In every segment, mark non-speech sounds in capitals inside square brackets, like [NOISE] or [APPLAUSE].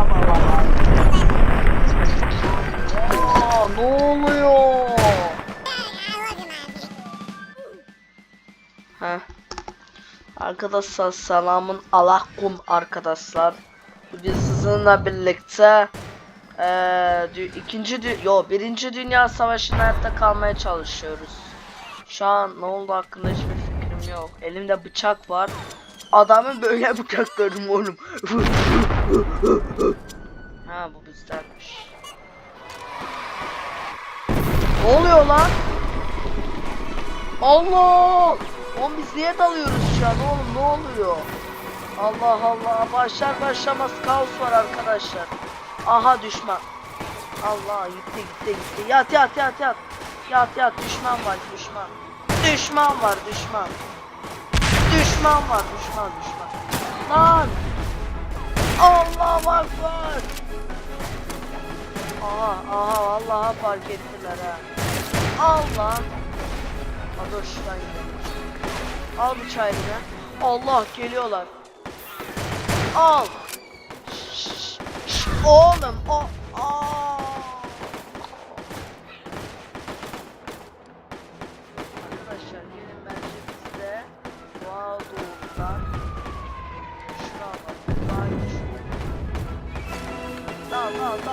baba baba. Aa, ne oluyor? Heh. Arkadaşlar selamun aleyküm arkadaşlar. Bugün sizinle birlikte dü- ikinci dü- yo birinci dünya savaşında hayatta kalmaya çalışıyoruz. Şu an ne oldu hakkında hiçbir fikrim yok. Elimde bıçak var. Adamın böyle [LAUGHS] bıçak gördüm oğlum. Ha bu bizdenmiş. Ne oluyor lan? Allah! Oğlum biz niye dalıyoruz şu an oğlum ne oluyor? Allah Allah başlar başlamaz kaos var arkadaşlar. Aha düşman. Allah gitti gitti gitti. Yat yat yat yat. Yat yat düşman var düşman. Düşman var düşman. Düşman var düşman düşman. Lan! Allah akbar. Aha aha vallahi fark ettiler ha. Al lan. Ha dur şuradan gidelim. Al bıçağı eline. Allah geliyorlar. Al. Şşş, şşş, Oğlum o. Aa.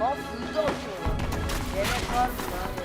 Lan füze atıyorlar. Yemek var mı lan?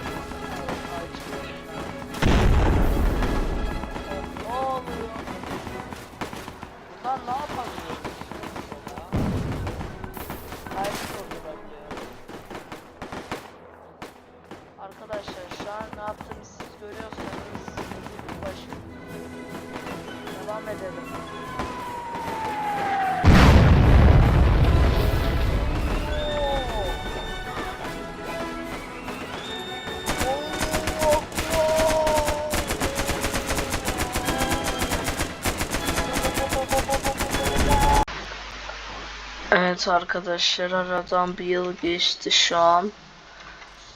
Evet arkadaşlar aradan bir yıl geçti şu an.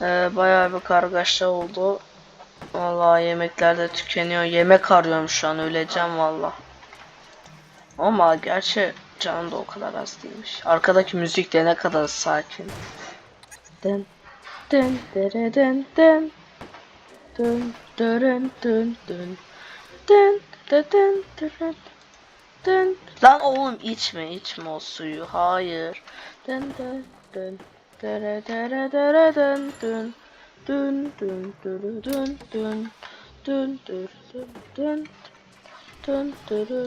Ee, bayağı bir kargaşa oldu. Vallahi yemekler de tükeniyor. Yemek arıyorum şu an öleceğim valla. Ama gerçi canım da o kadar az değilmiş. Arkadaki müzik de ne kadar sakin. Dın dın dere dın dın dın dırın dın dın dın dın dın dın dın Lan oğlum içme içme o suyu. Hayır. Dın dın dın. Dere dere dere dın dın. Dün dün dün dün dün dün dün dün dün dün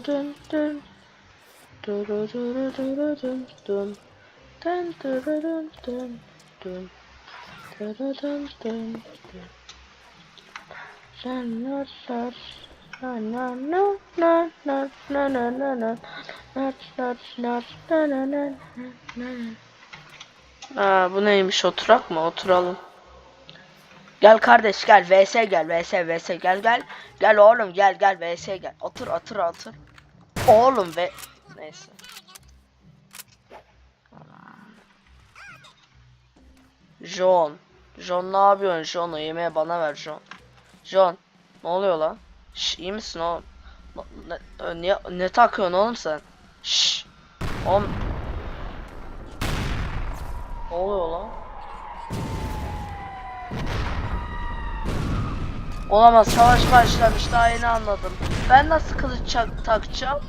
dün dün Sen na na Aa, bu neymiş? Oturak mı? Oturalım. Gel kardeş gel. Vs gel vs vs gel gel. Gel oğlum gel gel. Vs gel. Otur otur otur. Oğlum ve neyse. John. John ne yapıyorsun? John o yemeği bana ver John. John ne oluyor lan Şş, iyi misin oğlum ne, ne, ne takıyorsun oğlum sen Şş, oğlum ne oluyor lan Olamaz savaş başlamış daha yeni anladım. Ben nasıl kılıç takacağım?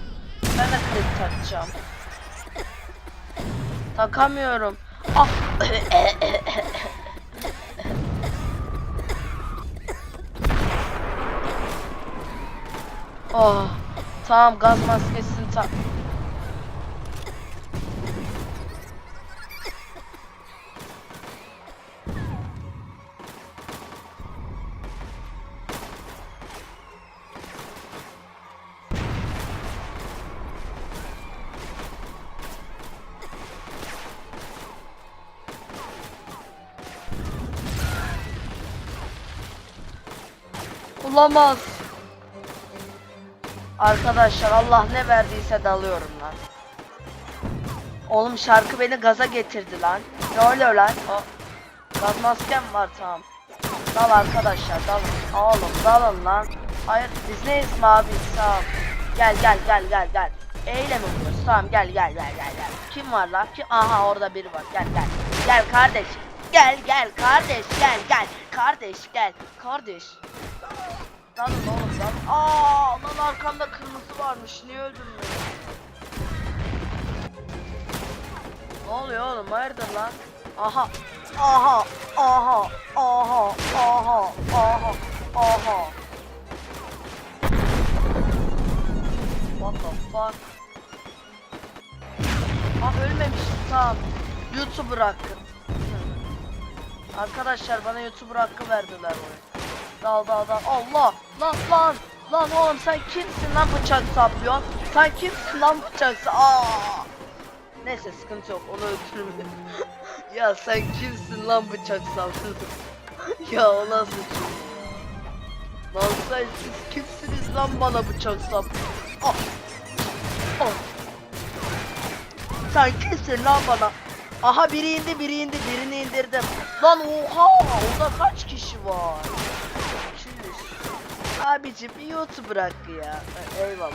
Ben de kılıç takacağım. Takamıyorum. Ah. [LAUGHS] Oh. Tamam gaz maskesini tak. Olamaz. Arkadaşlar Allah ne verdiyse dalıyorum lan. Oğlum şarkı beni gaza getirdi lan. Ne oluyor lan? O gaz maskem var tamam. Dal arkadaşlar dalın. Oğlum dalın lan. Hayır biz neyiz mavi tamam. Gel gel gel gel gel. Eyle mi vuruyoruz? Tamam gel gel gel gel gel. Kim var lan? Kim? Aha orada biri var. Gel gel. Gel kardeş. Gel gel kardeş gel gel. Kardeş gel. Kardeş. Dalın oğlum dalın. Aa lan arkamda kırmızı varmış. Niye öldün? Ne oluyor oğlum? Hayırdır lan? Aha. Aha. Aha. Aha. Aha. Aha. Aha. What the fuck? Ah ölmemiştim tamam. YouTuber hakkı. Arkadaşlar bana YouTuber hakkı verdiler oraya. Dal dal dal. Allah! Lan lan! Lan oğlum sen kimsin lan bıçak saplıyorsun? Sen kimsin lan bıçak Aa! Neyse sıkıntı yok onu öldürürüm. [LAUGHS] ya sen kimsin lan bıçak saplıyorsun? [LAUGHS] ya o nasıl şey? Lan sen siz kimsiniz lan bana bıçak saplıyorsun? Ah! Ah! Sen kimsin lan bana? Aha biri indi biri indi birini indirdim. Lan oha orada kaç kişi var? Abicim YouTube hakkı ya. E, Eyvallah.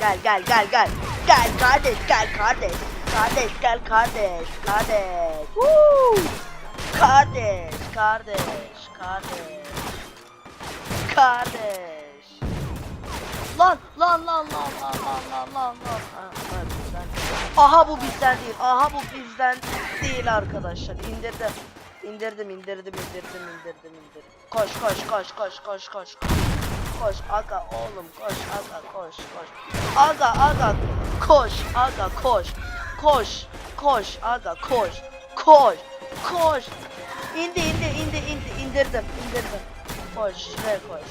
Gel gel gel gel. Gel kardeş gel kardeş. Kardeş gel kardeş. Kardeş. Woo! Kardeş kardeş kardeş. Kardeş. Lan lan lan lan lan lan lan lan lan. Aha bu bizden değil. Aha bu bizden değil arkadaşlar. İndirdim. İndirdim indirdim indirdim indirdim indirdim. Koş koş koş koş koş koş. Koş aga oğlum koş aga koş koş. Aga aga koş aga koş. Koş koş aga koş. Koş koş. İndi indi indi indi indirdim indirdim. Koş şuraya koş.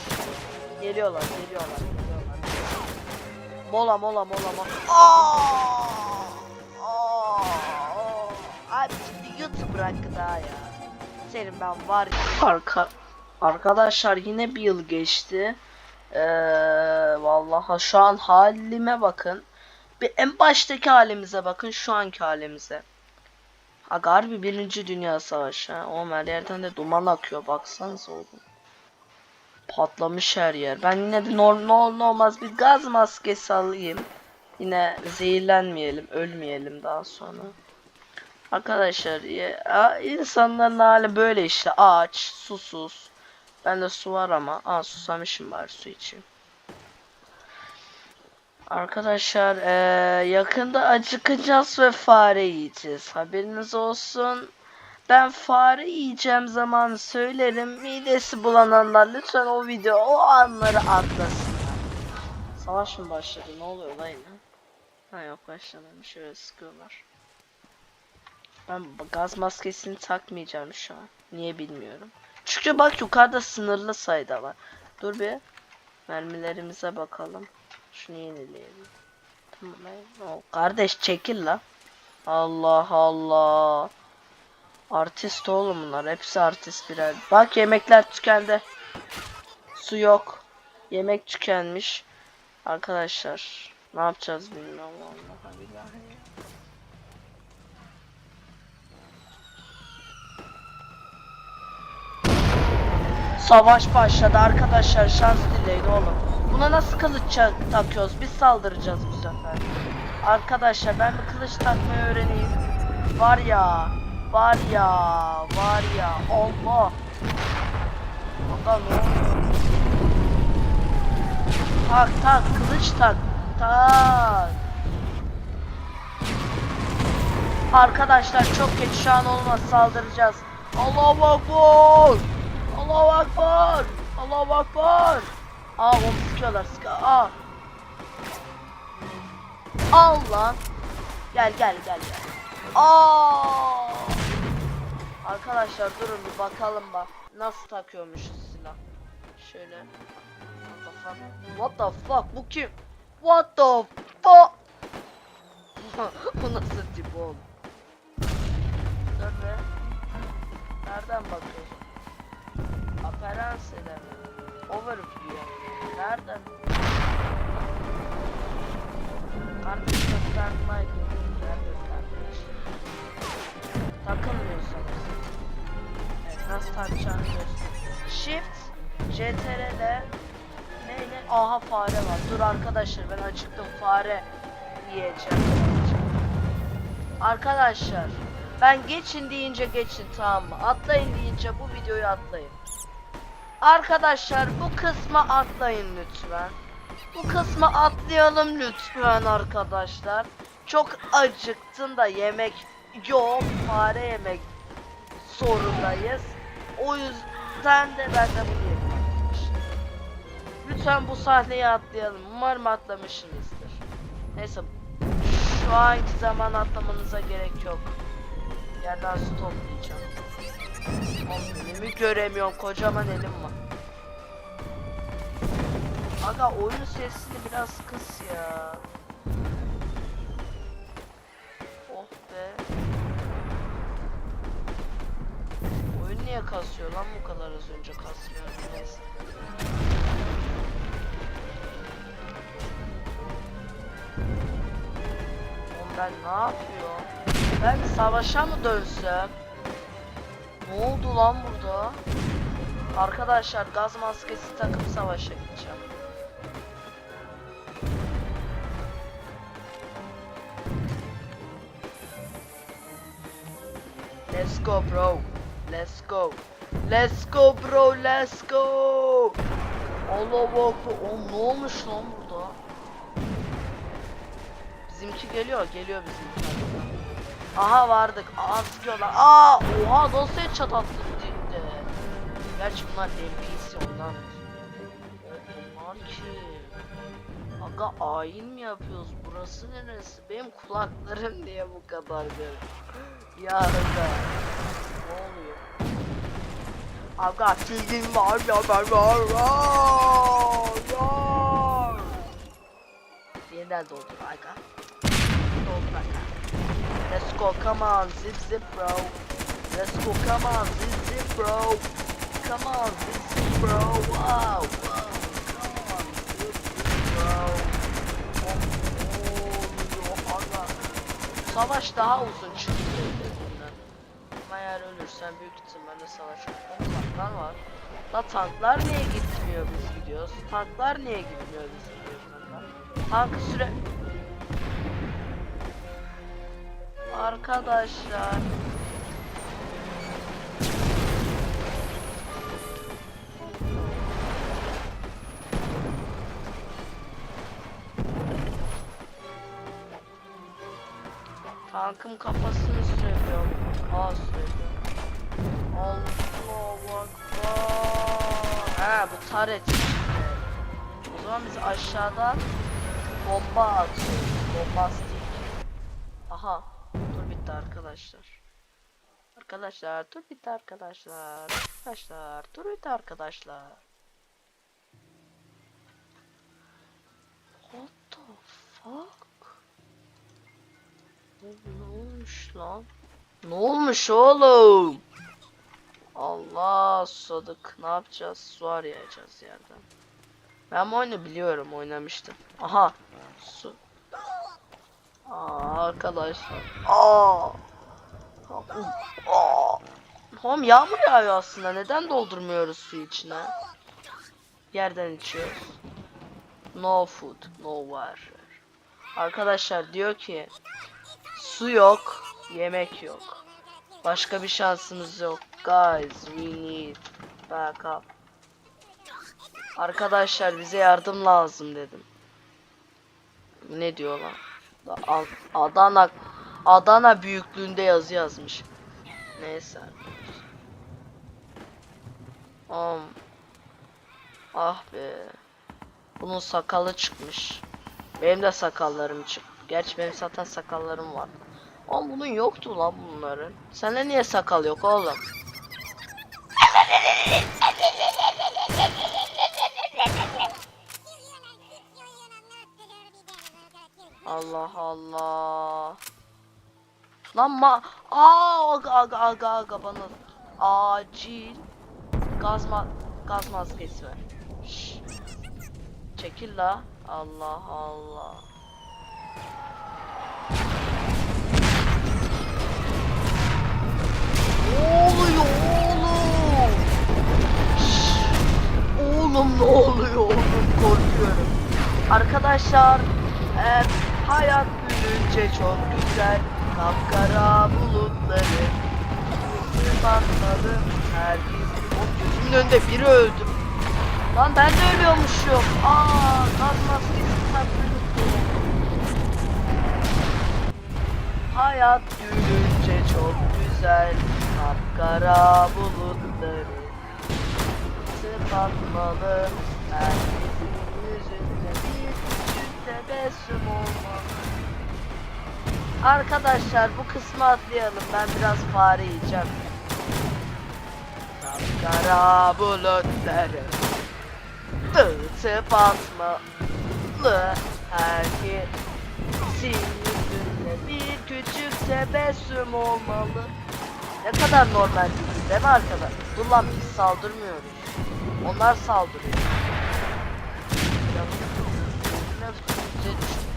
Geliyorlar geliyorlar geliyorlar. Mola mola mola mola. Aa! Aa! Abi bir YouTube hakkı daha ya. Senin ben var. Arka Arkadaşlar yine bir yıl geçti. Ee, vallahi şu an halime bakın. Bir en baştaki halimize bakın şu anki halimize. Ha harbi birinci dünya savaşı ha. Oğlum her yerden de duman akıyor baksanıza oğlum. Patlamış her yer. Ben yine de normal no, olmaz bir gaz maskesi alayım. Yine zehirlenmeyelim, ölmeyelim daha sonra. Arkadaşlar ya, insanların hali böyle işte aç, susuz. Bende su var ama. Aa susamışım bari su içeyim. Arkadaşlar eee, yakında acıkacağız ve fare yiyeceğiz. Haberiniz olsun. Ben fare yiyeceğim zaman söylerim. Midesi bulananlar lütfen o video o anları atlasınlar. Savaş mı başladı? Ne oluyor lan yine? Ha yok başlamamış. Şöyle sıkıyorlar. Ben gaz maskesini takmayacağım şu an. Niye bilmiyorum. Çünkü bak yukarıda sınırlı sayıda var. Dur bir. Mermilerimize bakalım. Şunu yenileyelim. Tamam. O kardeş çekil la. Allah Allah. Artist oğlum bunlar. Hepsi artist birer. Bak yemekler tükendi. Su yok. Yemek tükenmiş. Arkadaşlar ne yapacağız bilmiyorum vallahi billahi. Savaş başladı arkadaşlar şans dileyin oğlum. Buna nasıl kılıç takıyoruz? Biz saldıracağız bu sefer. Arkadaşlar ben bir kılıç takmayı öğreneyim. Var ya, var ya, var ya. Allah. Allah ne oluyor? Tak tak kılıç tak. Tak. Arkadaşlar çok geç şu an olmaz saldıracağız. Allahu Akbar. Allahu Akbar. Allahu Akbar. Aa onu sıkıyorlar sıkı. Aa. Al lan. Gel gel gel gel. Aa. Arkadaşlar durun bir bakalım bak. Nasıl takıyormuşuz silah. Şöyle. What the fuck? Bu kim? What the fuck? [LAUGHS] Bu nasıl tip oğlum? Be. Nereden bakıyorsun? Appearance'den mi? Overview. Nereden? Kardeşim ben Michael. Nerede kardeş? Takılmıyorsunuz. Evet, nasıl takacağını göster. Shift, CTRL, neyle? Aha fare var. Dur arkadaşlar ben acıktım fare yiyeceğim. Arkadaşlar ben geçin deyince geçin tamam mı? Atlayın deyince bu videoyu atlayın. Arkadaşlar bu kısma atlayın lütfen. Bu kısma atlayalım lütfen arkadaşlar. Çok acıktım da yemek yok. Fare yemek zorundayız. O yüzden de ben de bunu. Lütfen bu sahneyi atlayalım. Umarım atlamışsınızdır. Neyse. Şu anki zaman atlamanıza gerek yok. Yerden su toplayacağım. Elimi göremiyorum. Kocaman elim var. Aga oyun sesini biraz kıs ya. Oh be. Oyun niye kasıyor lan bu kadar az önce kasmıyor neyse. Ben ne yapıyorum? Ben savaşa mı dönsem? Ne oldu lan burada? Arkadaşlar gaz maskesi takıp savaşa gideceğim. Let's go bro. Let's go. Let's go bro. Let's go. Allah akbar. Oğlum ne olmuş lan burada? Bizimki geliyor. Geliyor bizimki. Aha vardık. Aa sıkıyorlar. Aa oha nasıl headshot attı dipte. Gerçi bunlar NPC ondan. Bunlar kim? Aga ayin mi yapıyoruz? Burası neresi? Benim kulaklarım niye bu kadar böyle? Ya aga. Ne oluyor? Aga sizin var ya ben var. var. Yeniden doldur aga. Doldur aga. Let's go, come on, zip zip bro. Let's go, come on, zip zip bro. Come on, zip zip bro. Wow. Come on, zip zip bro. Oh, aga. Savaş daha uzun çıktı dediğinden. Ama eğer ölürsen büyük ihtimalle savaş yok. Tanklar var. La tanklar niye gitmiyor biz gidiyoruz? Tanklar niye gitmiyor biz gidiyoruz? kanka? Tank süre... Arkadaşlar. Tankın kafasını sürüyor. Aa sürüyor. Allah akbar. Ha bu taret. O zaman biz aşağıdan bomba atıyoruz. Bombastik. Aha. Arkadaşlar. Arkadaşlar tur bitti arkadaşlar. Arkadaşlar tur bitti arkadaşlar. What the fuck? Ne olmuş lan? Ne olmuş oğlum? Allah susadık. Ne yapacağız? Su arayacağız yerden. Ben bu oyunu biliyorum. Oynamıştım. Aha. Su. Aa, arkadaşlar. Aa. Aa. Tamam yağmur yağıyor aslında. Neden doldurmuyoruz su içine? Yerden içiyoruz. No food, no water. Arkadaşlar diyor ki su yok, yemek yok. Başka bir şansımız yok. Guys, we need backup. Arkadaşlar bize yardım lazım dedim. Ne diyorlar? Da- Adana Adana büyüklüğünde yazı yazmış. Neyse. Um. Ah be. Bunun sakalı çıkmış. Benim de sakallarım çıktı. Gerçi benim zaten sakallarım var. Ama bunun yoktu lan bunların. Sende niye sakal yok oğlum? [LAUGHS] Allah Allah. Lan ma Aa aga aga aga bana acil gaz ma gaz maskesi ver. Çekil la. Allah Allah. Ne oluyor oğlum? Ne oluyor oğlum korkuyorum. Arkadaşlar e, hayat büyünce çok güzel kapkara bulutları. Batmalı herkes o gözümün önünde biri öldü. Lan ben de ölüyormuşum. Aa gaz maskesi takmayı Hayat gülünce çok güzel. Kapkara bulutları. Sıfatmalı herkesin yüzünde bir tebessüm olmalı Arkadaşlar bu kısmı atlayalım ben biraz fare yiyeceğim Kapkara bulutları Tıtıp atmalı herkesin yüzünde bir küçük tebessüm olmalı ne kadar normal değil değil mi arkadaşlar? Dur lan biz saldırmıyoruz. Onlar saldırıyor. Ya, ne bize düştü.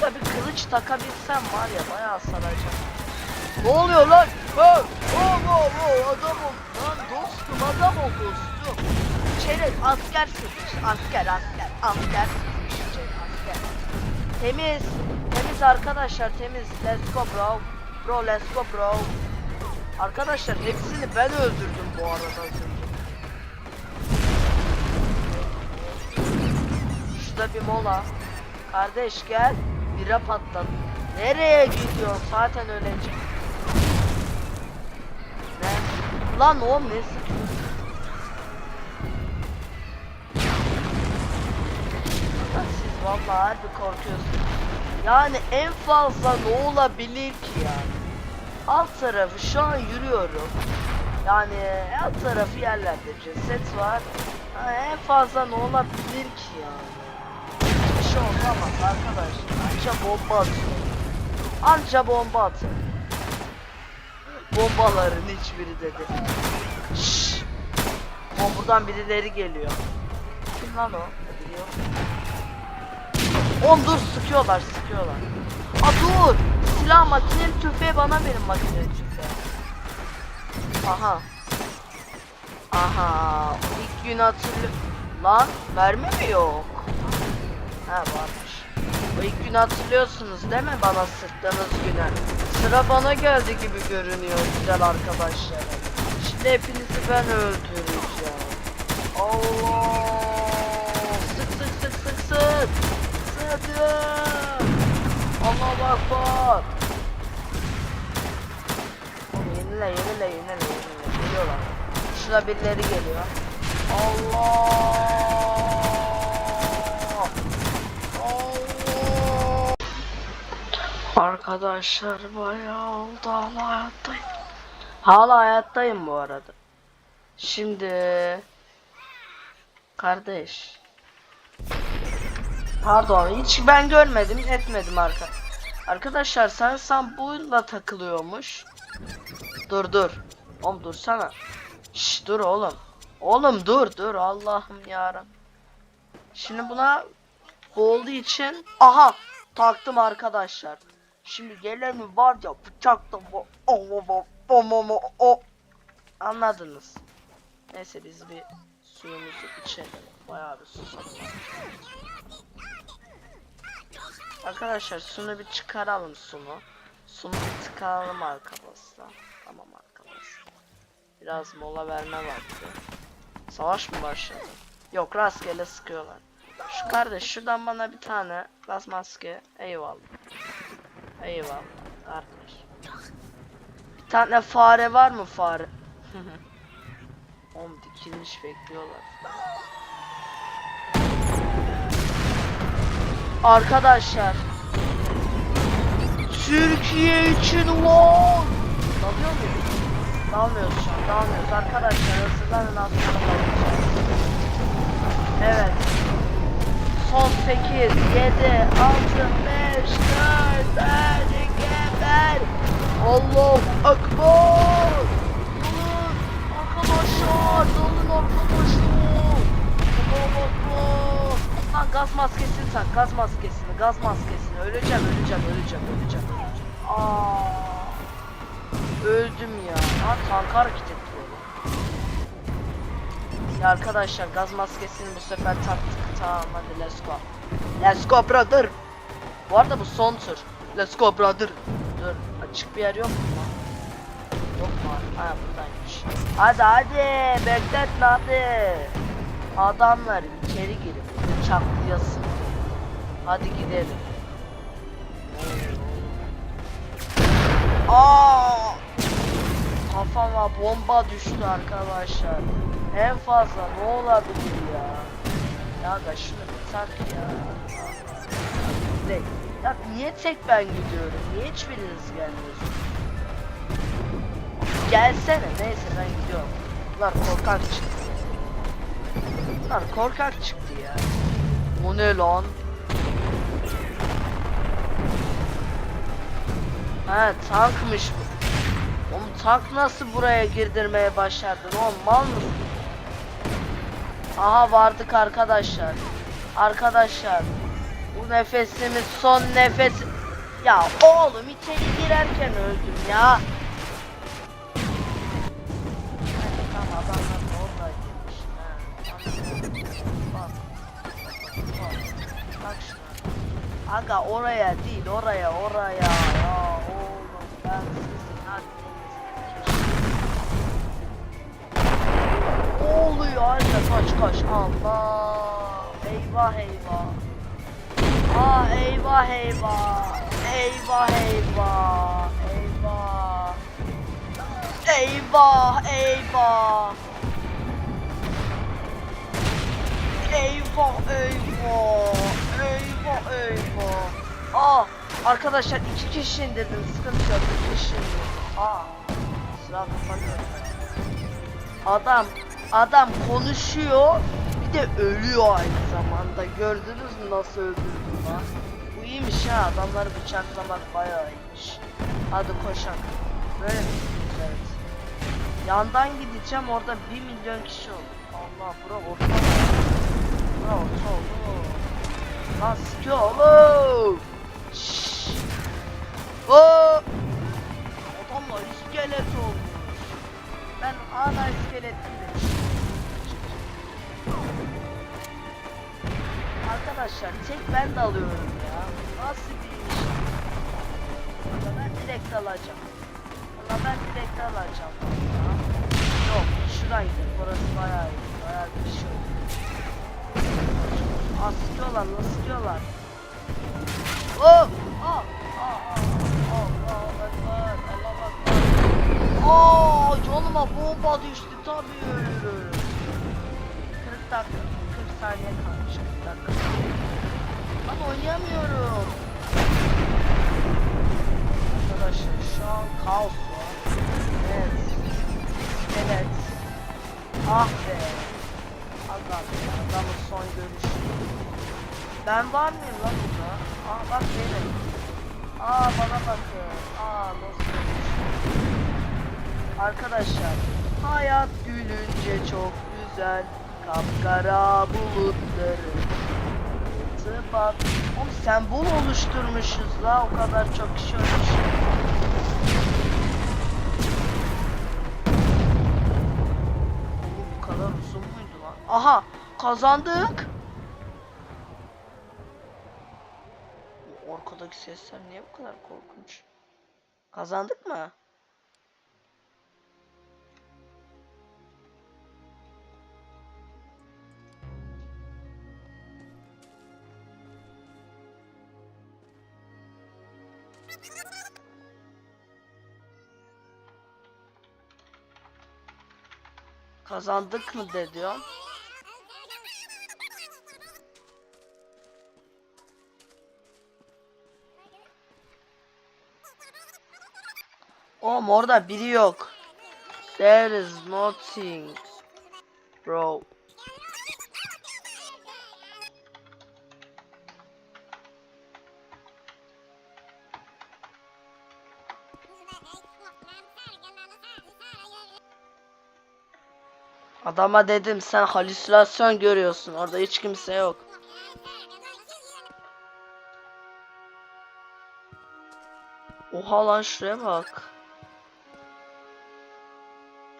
Kanka bir kılıç takabilsem var ya bayağı saracak. Ne oluyor lan? Ha! Oh, oh, oh, adam ol. Lan dostum adam ol dostum. İçeri asker sıkmış. Asker asker asker sıkmış içeri asker. Temiz. Temiz arkadaşlar temiz. Let's go bro. Bro let's go bro. Arkadaşlar hepsini ben öldürdüm bu arada az önce. Şurada bir mola. Kardeş gel. Bira patlat. Nereye gidiyor? Zaten ölecek. Ne? Lan sıkıyorsun? Lan Siz vallahi harbi korkuyorsunuz. Yani en fazla ne olabilir ki yani? Alt tarafı şu an yürüyorum. Yani alt tarafı yerlerde ceset var. Ha, en fazla ne olabilir ki yani? Şey olamaz arkadaşlar. Anca bomba atıyor. Anca bomba atıyor. Bombaların hiçbiri dedi. Şşş. O buradan birileri geliyor. Kim lan o? Biliyor. Oğlum dur sıkıyorlar sıkıyorlar. Aa dur. Silah makineli tüfeği bana verin makineli tüfeği. Aha. Aha. İlk gün hatırlı. Lan mermi mi yok? Ha varmış. O ilk gün hatırlıyorsunuz değil mi bana sıktığınız güne? Sıra bana geldi gibi görünüyor güzel arkadaşlar. Şimdi hepinizi ben öldüreceğim. Allah! Sık sık sık sık sık! Sıkın! Allah akbar! Yenile yenile yenile yenile geliyorlar. Şurada birileri geliyor. Allah! Arkadaşlar bayağı oldu hala hayattayım. Hala hayattayım bu arada. Şimdi kardeş. Pardon hiç ben görmedim etmedim arka. Arkadaşlar sen sen buyla takılıyormuş. Dur dur. Oğlum dursana. Şş dur oğlum. Oğlum dur dur Allah'ım yarabbim. Şimdi buna bu olduğu için aha taktım arkadaşlar. Şimdi geleni var ya bıçakla bu o o o o anladınız. Neyse biz bir suyumuzu içelim. Bayağı bir susadım. Arkadaşlar sunu bir çıkaralım sunu. Sunu bir tıkalım arkadaşlar. Tamam arkadaşlar. Biraz mola verme vakti. Savaş mı başladı? Yok rastgele sıkıyorlar. Şu kardeş şuradan bana bir tane gaz maske. Eyvallah. Eyvallah kardeş. Bir tane fare var mı fare? [LAUGHS] Oğlum dikilmiş bekliyorlar. Arkadaşlar. Türkiye için ulan. Dalıyor muyuz? Dalmıyoruz şu an. Dalmıyoruz. Arkadaşlar altına dalacağız. Evet. Son 8, 7, 6, 5, 4, 3, 2, 1. Allahu Ekber. Dalın arkadaşlar. Dalın arkadaşlar. Allahu Ekber. Lan gaz maskesini tak. Gaz maskesini. Gaz maskesini. Öleceğim, öleceğim, öleceğim, öleceğim. Aa. Öldüm ya. Ha tank hareket etti. Ya arkadaşlar gaz maskesini bu sefer taktık. Tamam hadi let's go. Let's go brother. Bu arada bu son tur. Let's go brother. Dur açık bir yer yok mu? Yok mu? Ha buradaymış. Hadi hadi bekletme hadi. Adamlar içeri girip bıçaklayasın. Hadi gidelim. Aa! Kafama bomba düştü arkadaşlar. En fazla ne olabilir ya? Ya da şunu bir tak ya. Tek. Ya niye tek ben gidiyorum? Niye hiçbiriniz gelmiyorsunuz? Gelsene. Neyse ben gidiyorum. Bunlar korkak çıktı. Bunlar korkak çıktı ya. O ne lan? Ha tankmış bu. Oğlum tank nasıl buraya girdirmeye başardın oğlum mal mısın? Aha vardık arkadaşlar. Arkadaşlar. Bu nefesimiz son nefes. Ya oğlum içeri girerken öldüm ya. Aga oraya değil oraya oraya. Ya oğlum ben sizin. Ne oluyor anne kaç kaç Allah. Eyvah eyvah. Aa eyvah eyvah. Eyvah eyvah. Eyvah. Eyvah eyvah. Eyvah eyvah. Eyvah eyvah. Aa arkadaşlar iki kişi indirdim sıkıntı yok iki kişi indirdim. Aa sıra kapanıyor. Adam adam konuşuyor de ölüyor aynı zamanda. Gördünüz mü nasıl öldürdüm lan? Bu iyiymiş ha adamları bıçaklamak bayağı iyiymiş. Hadi koşak. Böyle mi? Evet. Yandan gideceğim orada bir milyon kişi olur. Allah bura orta. Bura orta oldu. Lan sıkıyor oğlum. Şşş. Oo. Adamlar iskelet olmuş. Ben ana iskelet değilim. Arkadaşlar tek ben de alıyorum ya. Nasıl bir iş? Valla ben direkt alacağım. Valla ben direkt alacağım. Ya. Yok gidelim. Burası bayağı iyi. Bayağı bir şey oldu. Aa sıkıyorlar lan sıkıyorlar. Oh! Aa! Yoluma bomba düştü tabii ölürüm. 40 dakika, 40 saniye kalmış 40 dakika. Ama oynayamıyorum. Arkadaşlar şu an kaos var. Evet. Evet. Ah be. Be. Adamın son görüşü. Ben var mıyım lan burada? Aa bak benim. Aa bana bakın. Aa nasıl olmuş? Arkadaşlar hayat gülünce çok güzel kapkara bulutları tıbat Oğlum sembol oluşturmuşuz la o kadar çok kişi ölmüş. Kadar uzun muydu? Aha kazandık. Bu Orkadaki sesler niye bu kadar korkunç? Kazandık mı? Kazandık mı de diyorum. Oğlum orada biri yok. There is nothing. Bro. Adama dedim sen halüsinasyon görüyorsun. Orada hiç kimse yok. Oha lan şuraya bak.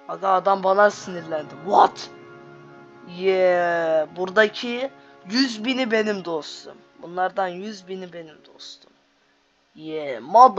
Aga adam bana sinirlendi. What? Yeah. Buradaki 100 bini benim dostum. Bunlardan 100 bini benim dostum. Yeah. Mother